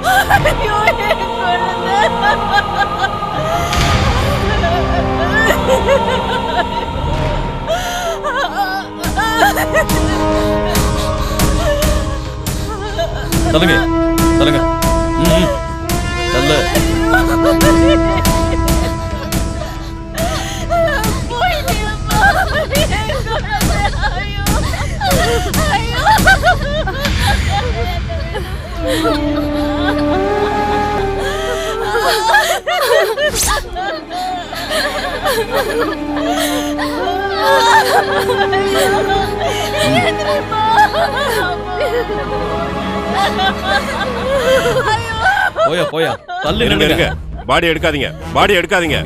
ஐயோ என் குழந்தை சொல்லுங்க சொல்லுங்க நல்ல போயா போயா. தள்ளு இருங்க இருங்க. நில்லுங்க. பாடி எடுக்காதீங்க. பாடி எடுக்காதீங்க.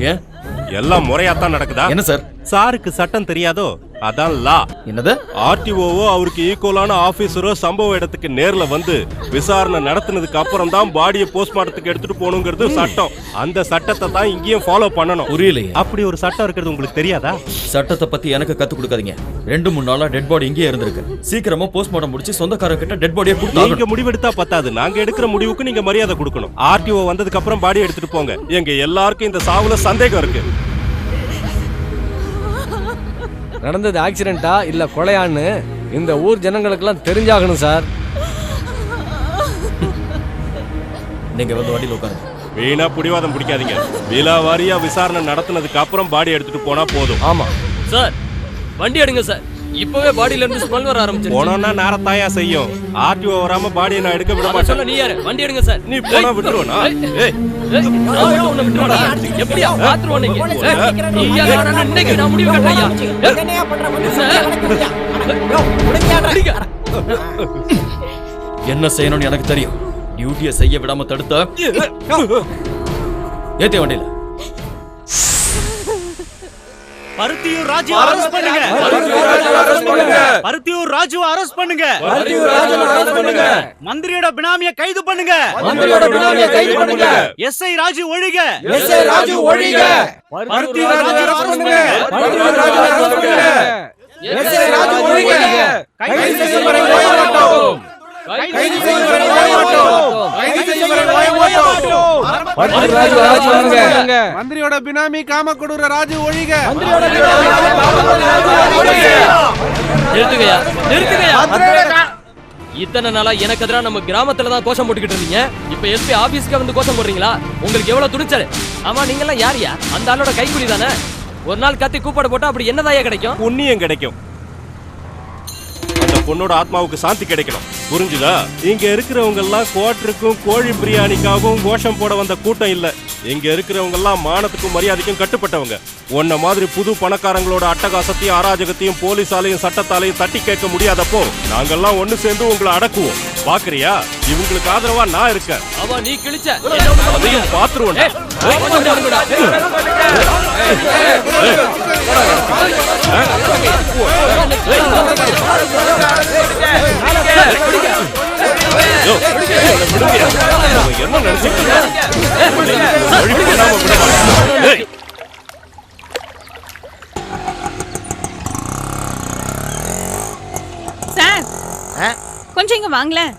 எல்லாம் முறையாத்தான் நடக்குதா? என்ன சார்? சாருக்கு சட்டம் தெரியாதோ? அதான் லா. என்னது? ஆர்டிஓவோ அவருக்கு ஈக்குவலான ஆபீசரோ சம்பவ இடத்துக்கு நேர்ல வந்து விசாரணை நடத்தினதுக்கு அப்புறம் தான் பாடியை போஸ்ட்மார்ட்டத்துக்கு எடுத்துட்டு போகணுங்கிறது சட்டம். அந்த சட்டத்தை தான் இங்கேயும் ஃபாலோ பண்ணணும். புரியலையே. அப்படி ஒரு சட்டம் இருக்கிறது உங்களுக்கு தெரியாதா? சட்டத்தை பத்தி எனக்கு கத்து கொடுக்காதீங்க. ரெண்டு மூணு நாளா டெட் பாடி இங்கேயே இருந்திருக்கு. சீக்கிரமா போஸ்ட்மார்ட்டம் முடிச்சு சொந்தக்காரங்க கிட்ட டெட் பாடியை நீங்க கொடுத்தாங்க முடிவெடுத்தா பத்தாது. நாங்க எடுக்கிற முடிவுக்கு நீங்க மரியாதை கொடுக்கணும். ஆர்டிஓ வந்ததுக்கு அப்புறம் பாடி எடுத்துட்டு போங்க. எங்க எல்லாருக்கும் இந்த சாவுல சந்தேகம் இருக்கு. நடந்தது ஆக்சிடென்ட்டா இல்ல கொலையான்னு இந்த ஊர் ஜனங்களுக்கெல்லாம் தெரிஞ்சாகணும் சார் நீங்க வந்து வண்டியில் உட்காருங்க. வீணா புடிவாதம் பிடிக்காதீங்க. விலாவாரியா விசாரணை நடத்தினதுக்கு அப்புறம் பாடி எடுத்துட்டு போனா போதும். ஆமா. சார் வண்டி எடுங்க சார் இப்பவே பாடியில இருந்து ஸ்மெல் வர ஆரம்பிச்சிருச்சு. போனோம்னா நேரத்தாயா செய்யும். ஆர்டிஓ வராம பாடியை நான் எடுக்க விட அத சொல்ல மாட்டேன் நீ யாரு? வண்டி எடுங்க சார். நீ போனா விட்டுருவனா ஏய் உன்னை விட்டுருவேனா? எப்படியா? பாத்துருவோம் நீங்க நீ இன்னைக்கு நான் முடிவு. என்ன செய்யணும்னு எனக்கு தெரியும். டியூட்டியை செய்ய விடாம தடுத்த? ஏத்தே வண்டியில. பருத்தியூர் ராஜு அரெஸ்ட் பண்ணுங்க. பருத்தியூர் ராஜு அரெஸ்ட் பண்ணுங்க. மந்திரியோட பினாமிய கைது பண்ணுங்க. மந்திரியோட பினாமியை கைது பண்ணுங்க. எஸ்ஐ ராஜு ஒழிக. எஸ்ஏ ராஜு ஒழிக. பருத்தியூர் ராஜு அரெஸ்ட் பண்ணுங்க. பருத்தியூர் ராஜு அரெஸ்ட் பண்ணுங்க. எஸ்ஏ ராஜு ஒழிக. கைது செய்யும் வரை கைது செய்யும் வரை ஓய மாட்டோம் கைது ஓய மந்திரியோட பினாமி காம கொடுற ராஜு ஒழிக. மந்திரியோட பினாமி ராஜு ஒழிக இத்தனை நாளா எனக்கு எதிராக நம்ம கிராமத்துல தான் கோஷம் போட்டுக்கிட்டு இருந்தீங்க. இப்ப எஸ்பி ஆபீஸ்க்கு வந்து கோஷம் போடுறீங்களா? உங்களுக்கு எவ்வளவு துணிச்சல்? ஆமா நீங்க எல்லாம் யாரியா அந்த ஆளோட கைக்கூலி தானே? ஒரு நாள் கத்தி கூப்பாடு போட்டா அப்படி என்னதாயா கிடைக்கும்? புண்ணியம் கிடைக்கும். அந்த பொண்ணோட ஆத்மாவுக்கு சாந்தி கிடைக்கணும். புரிஞ்சுதா? இங்க இருக்கிறவங்க எல்லாம் குவாட்டருக்கும் கோழி பிரியாணிக்காகவும் கோஷம் போட வந்த கூட்டம் இல்ல. இங்க இருக்கிறவங்க எல்லாம் மானத்துக்கும் மரியாதைக்கும் கட்டுப்பட்டவங்க. உன்ன மாதிரி புது பணக்காரங்களோட அட்டகாசத்தையும் அராஜகத்தையும் போலீஸாலையும் சட்டத்தாலையும் தட்டி கேட்க முடியாதப்போ நாங்கெல்லாம் ஒண்ணு சேர்ந்து உங்களை அடக்குவோம். பாக்குறியா? இவங்களுக்கு ஆதரவா நான் இருக்கேன். அவ நீ கிழிச்ச. அதையும் பாத்துருவோம் என்ன நினைச்சிட்டு சார் கொஞ்சம் இங்க வாங்களேன்.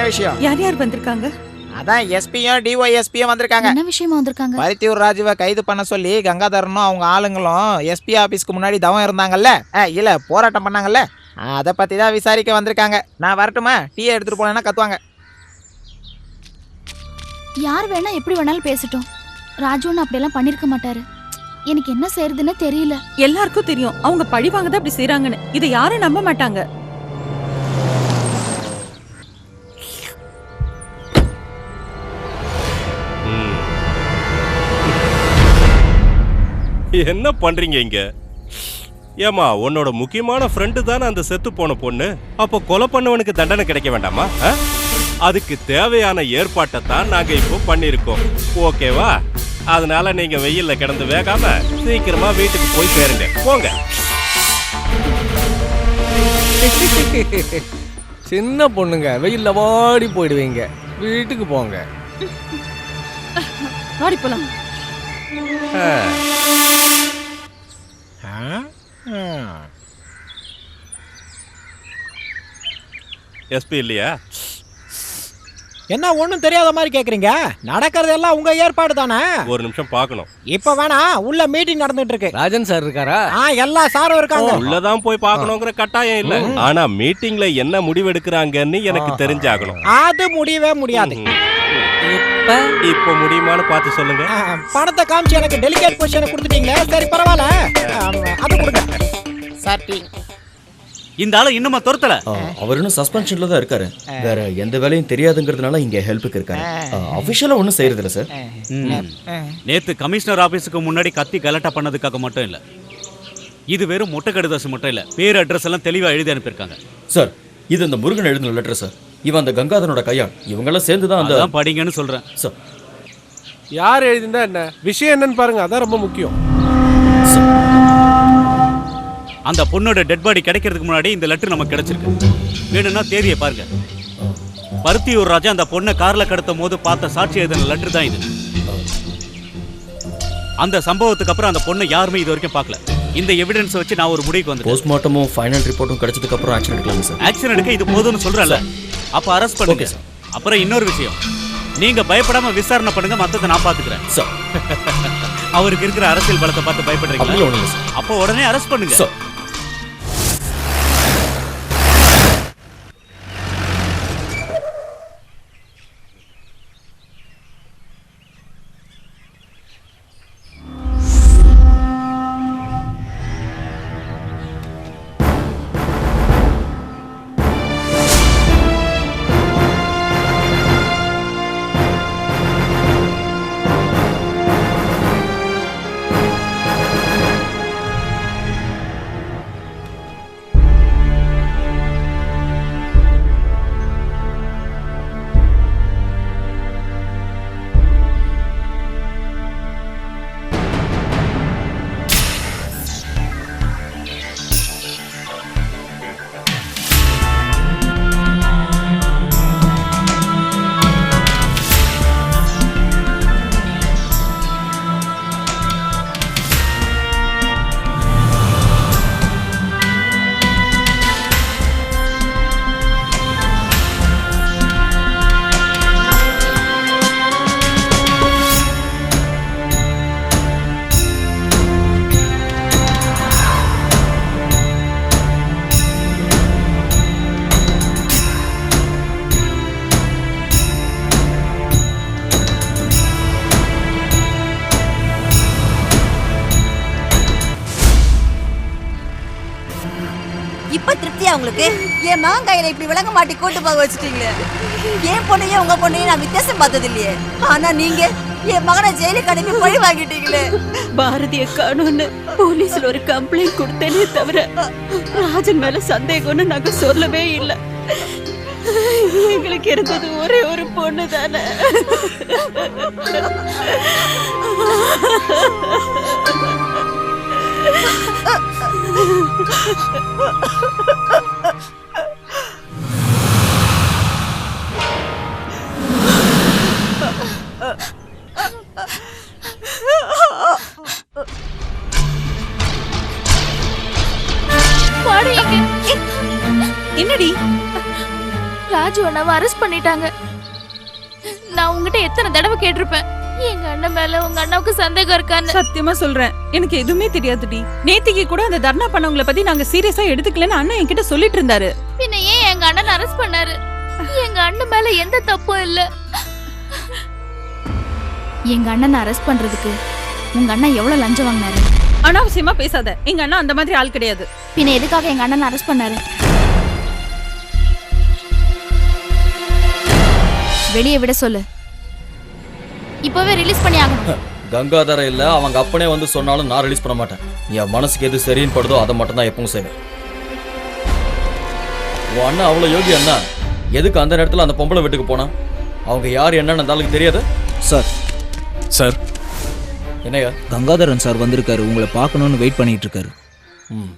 என்ன விஷயம் யார் யார் வந்திருக்காங்க? அதான் எஸ்பியும் டிஒய்எஸ்பியும் வந்திருக்காங்க. என்ன விஷயமா வந்திருக்காங்க? பருத்தியூர் ராஜுவை கைது பண்ண சொல்லி கங்காதரனும் அவங்க ஆளுங்களும் எஸ்பி ஆபீஸ்க்கு முன்னாடி தவம் இருந்தாங்கல்ல? இல்ல போராட்டம் பண்ணாங்கல்ல? அதை பத்தி தான் விசாரிக்க வந்திருக்காங்க. நான் வரட்டுமா? டீ எடுத்துட்டு போனேன்னா கத்துவாங்க. யார் வேணா எப்படி வேணாலும் பேசட்டும். ராஜு ஒன்னும் அப்படியெல்லாம் பண்ணிருக்க மாட்டாரு. எனக்கு என்ன செய்யறதுன்னு தெரியல. எல்லாருக்கும் தெரியும். அவங்க பழி வாங்க தான் அப்படி செய்றாங்கன்னு. இதை யாரும் நம்ப மாட்டாங்க. என்ன பண்றீங்க இங்க? ஏமா உன்னோட முக்கியமான ஃப்ரெண்டு தானே அந்த செத்து போன பொண்ணு? அப்போ கொலை பண்ணவனுக்கு தண்டனை கிடைக்க வேண்டாமா? அதுக்கு தேவையான ஏற்பாட்டை தான் நாங்க இப்போ பண்ணிருக்கோம் ஓகேவா? அதனால நீங்க வெயில்ல கிடந்து வேகாம சீக்கிரமா வீட்டுக்கு போய் சேருங்க. போங்க. சின்ன பொண்ணுங்க வெயில்ல வாடி போயிடுவீங்க. வீட்டுக்கு போங்க. வாடி போலாம். எஸ்பி இல்லையா? என்ன ஒண்ணும் தெரியாத மாதிரி கேக்குறீங்க? நடக்கிறது எல்லாம் உங்க ஏற்பாடு தானே? ஒரு நிமிஷம் பார்க்கணும். இப்ப வேணா உள்ள மீட்டிங் நடந்துட்டு இருக்கு ராஜன் சார் இருக்காரா? ஆ எல்லா சாரும் இருக்காங்க. உள்ளதான் போய் பார்க்கணுங்கிற கட்டாயம் இல்ல. ஆனா மீட்டிங்ல என்ன முடிவெடுக்கிறாங்கன்னு எனக்கு தெரிஞ்சாகணும். அது முடியவே முடியாது. இப்போ முடியுமான்னு பார்த்து சொல்லுங்க. பணத்தை காமிச்சு எனக்கு டெலிகேட் பொசிஷனை கொடுத்துட்டீங்க சரி பரவாயில்ல. அது கொடுங்க. Sir tea. இந்த ஆளை இன்னுமா துரத்தல? அவர் இன்னும் சஸ்பென்ஷன்ல தான் இருக்காரு. வேற எந்த வேலையும் தெரியாதுங்கிறதுனால இங்க ஹெல்ப்புக்கு இருக்காரு. அபிஷியலா ஒன்றும் செய்யறது இல்ல சார் நேத்து கமிஷனர் ஆபீஸுக்கு முன்னாடி கத்தி கலட்டா பண்ணதுக்காக மட்டும் இல்ல. இது வெறும் முட்டை கடுதாசு மட்டும் இல்ல. பேர் அட்ரஸ் எல்லாம் தெளிவா எழுதி அனுப்பியிருக்காங்க. சார் இது அந்த முருகன் எழுதின லெட்டர் சார் இவன் அந்த கங்காதரனோட கையாள் இவங்கெல்லாம் சேர்ந்து தான் அந்த படிங்கன்னு சொல்றேன். சார். யார் எழுதினா என்ன? விஷயம் என்னன்னு பாருங்க அதான் ரொம்ப முக்கியம். அந்த பொண்ணோட டெட் பாடி கிடைக்கிறதுக்கு முன்னாடி இந்த லெட்டர் நமக்கு கிடைச்சிருக்கு. வேணும்னா தேதியை பாருங்க. பருத்தியூர் ராஜா அந்த பொண்ணை கார்ல கடத்தும் போது பார்த்த சாட்சி எழுதின லெட்டர் தான் இது. அந்த சம்பவத்துக்கு அப்புறம் அந்த பொண்ணை யாருமே இது வரைக்கும் பார்க்கல. இந்த எவிடன்ஸ் வச்சு நான் ஒரு முடிவுக்கு வந்துட்டேன். போஸ்ட்மார்ட்டமும் ஃபைனல் ரிப்போர்ட்டும் கிடைச்சதுக்கு அப்புறம் ஆக்ஷன் எடுக்கலாமா சார் ஆக்ஷன் எடுக்க இது போதும்னு சொல்றல அப்ப அரெஸ்ட் பண்ணுங்க. அப்புறம் இன்னொரு விஷயம். நீங்க பயப்படாம விசாரணை பண்ணுங்க மத்தத நான் பாத்துக்கிறேன். சார் அவருக்கு இருக்கிற அரசியல் பலத்தை பார்த்து சார் அப்போ உடனே அரெஸ்ட் பண்ணுங்க. சார் திருப்தியா உங்களுக்கு? என் மாங்காயில இப்படி விளங்க மாட்டி கூட்டு போக வச்சுட்டீங்களே என் பொண்ணையும் உங்க பொண்ணையும் நான் வித்தியாசம் பார்த்தது இல்லையே ஆனா நீங்க என் மகனை ஜெயிலுக்கு அனுப்பி பழி வாங்கிட்டீங்களே. பாரதிய காணும்னு போலீஸ்ல ஒரு கம்ப்ளைண்ட் கொடுத்தேனே தவிர ராஜன் மேல சந்தேகம்னு நாங்க சொல்லவே இல்லை. எங்களுக்கு இருந்தது ஒரே ஒரு பொண்ணு தானே. ராஜு அண்ணாவை அரெஸ்ட் பண்ணிட்டாங்க. நான் உங்ககிட்ட எத்தனை தடவை கேட்டிருப்பேன். எங்க அண்ணன் மேல உங்க அண்ணாவுக்கு சந்தேகம் இருக்கான்னு. சத்தியமா சொல்றேன். எனக்கு எதுவுமே தெரியாதுடி. நேத்திக்கு கூட அந்த தர்ணா பண்ணவங்கள பத்தி நாங்க சீரியஸா எடுத்துக்கலன்னு அண்ணன் என்கிட்ட சொல்லிட்டு இருந்தாரு. பின்ன ஏன் எங்க அண்ணன் அரெஸ்ட் பண்ணாரு? எங்க அண்ணன் மேல எந்த தப்பும் இல்ல. எங்க அண்ணனை அரெஸ்ட் பண்றதுக்கு உங்க அண்ணன் எவ்வளவு லஞ்சம் வாங்கினாரு? அனாவசியமா பேசாத. எங்க அண்ணா அந்த மாதிரி ஆள் கிடையாது. பின்ன எதுக்காக எங்க அண்ணனை அரெஸ்ட் பண்ணாரு? வெளியே விட சொல்லு. இப்பவே ரிலீஸ் பண்ணி ஆகணும். கங்காதர இல்ல அவங்க அப்பனே வந்து சொன்னாலும் நான் ரிலீஸ் பண்ண மாட்டேன். என் மனசுக்கு எது சரின்னு படுதோ அதை மட்டும் தான் எப்பவும் செய்வேன். உன் அண்ணன் அவ்வளோ யோகி அண்ணா எதுக்கு அந்த நேரத்தில் அந்த பொம்பளை வீட்டுக்கு போனா? அவங்க யார் என்னன்னு அந்த ஆளுக்கு தெரியாது? சார். சார். என்னையா கங்காதரன் சார் வந்திருக்காரு உங்களை பார்க்கணும்னு வெயிட் பண்ணிட்டு இருக்காரு. ம்.